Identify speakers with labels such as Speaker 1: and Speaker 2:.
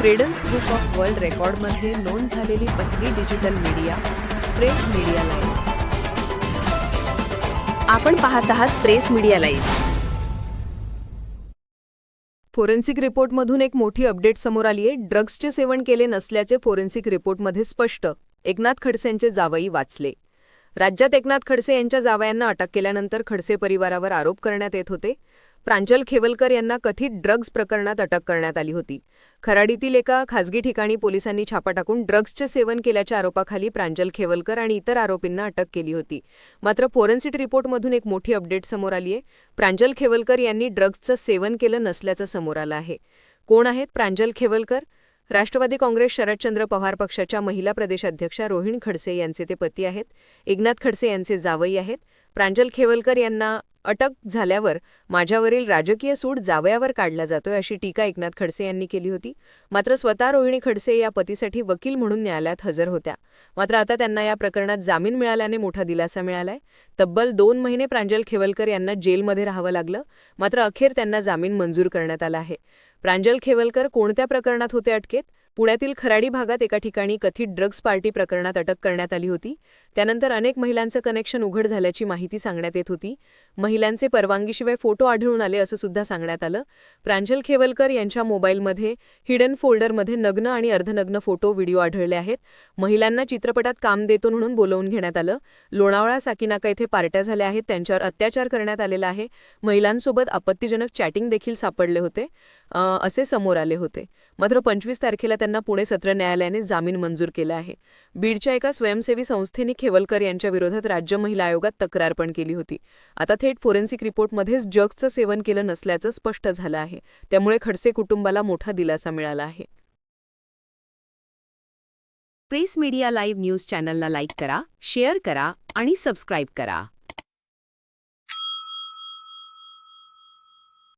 Speaker 1: Credence book of world रेकॉर्डमध्ये नोंद झालेली पहिली digital media press media live
Speaker 2: आपण पाहत आहात प्रेस मीडिया लाईव्ह
Speaker 1: फोरेन्सिक रिपोर्टमधून एक मोठी अपडेट समोर आली आहे. ड्रग्सचे सेवन केले नसल्याचे फोरेन्सिक रिपोर्टमध्ये स्पष्ट. एकनाथ खडसेंचे जावई वाचले. राज्यात एकनाथ खडसे यांच्या जावयांना अटक केल्यानंतर खडसे परिवारावर आरोप करण्यात येत होते. प्रांजल खेवलकर यांना कथित ड्रग्ज प्रकरणात अटक करण्यात आली होती. खराडीतील एका खासगी ठिकाणी पोलिसांनी छापा टाकून ड्रग्जचे सेवन केल्याच्या आरोपाखाली प्रांजल खेवलकर आणि इतर आरोपींना अटक केली होती. मात्र फोरेन्सिक रिपोर्टमधून एक मोठी अपडेट समोर आली आहे प्रांजल खेवलकर यांनी ड्रग्जचं सेवन केलं नसल्याचं समोर आलं आहे. कोण आहेत प्रांजल खेवलकर? राष्ट्रवादी काँग्रेस शरदचंद्र पवार पक्षाच्या महिला प्रदेशाध्यक्षा रोहिण खडसे यांचे ते पती आहेत. एकनाथ खडसे यांचे जावई आहेत. प्रांजल खेवलकर यांना अटक झाल्यावर माझ्यावरील राजकीय सूड जावयावर काढला जातोय अशी टीका एकनाथ खडसे यांनी केली होती. मात्र स्वतः रोहिणी खडसे या पतीसाठी वकील म्हणून न्यायालयात हजर होत्या. मात्र आता त्यांना या प्रकरणात जामीन मिळाल्याने मोठा दिलासा मिळालाय. तब्बल दोन महिने प्रांजल खेवलकर यांना जेलमध्ये राहावं लागलं. मात्र अखेर त्यांना जामीन मंजूर करण्यात आला आहे. प्रांजल खेवलकर कोणत्या प्रकरणात होते अटकेत? पुण्यातील खराडी भागात एका ठिकाणी कथित ड्रग्ज पार्टी प्रकरणात अटक करण्यात आली होती. त्यानंतर अनेक महिलांचं कनेक्शन उघड झाल्याची माहिती सांगण्यात येत होती. महिलांचे परवानगीशिवाय फोटो आढळून आले असं सुद्धा सांगण्यात आलं. प्रांजल खेवलकर यांच्या मोबाईलमध्ये हिडन फोल्डरमध्ये नग्न आणि अर्धनग्न फोटो व्हिडिओ आढळले आहेत. महिलांना चित्रपटात काम देतो म्हणून बोलवून घेण्यात आलं. लोणावळा साकीनाका येथे पार्ट्या झाल्या आहेत. त्यांच्यावर अत्याचार करण्यात आलेला आहे. महिलांसोबत आपत्तीजनक चॅटिंग देखील सापडले होते. असे समोर आले होते. मात्र पंचवीस तारखेला त्यांना पुणे सत्र न्यायालयाने जामीन मंजूर केला आहे. बीडच्या एका स्वयंसेवी संस्थेने खेवलकर यांच्या विरोधात राज्य महिला आयोगात तक्रार पण केली होती. आता थेट फोरेन्सिक रिपोर्टमध्येच जगचं सेवन केलं नसल्याचं स्पष्ट झालं आहे. त्यामुळे खडसे कुटुंबाला मोठा दिलासा मिळाला आहे.
Speaker 2: प्रेस मीडिया लाईव्ह न्यूज चॅनलला लाईक करा शेअर करा आणि सबस्क्राईब करा.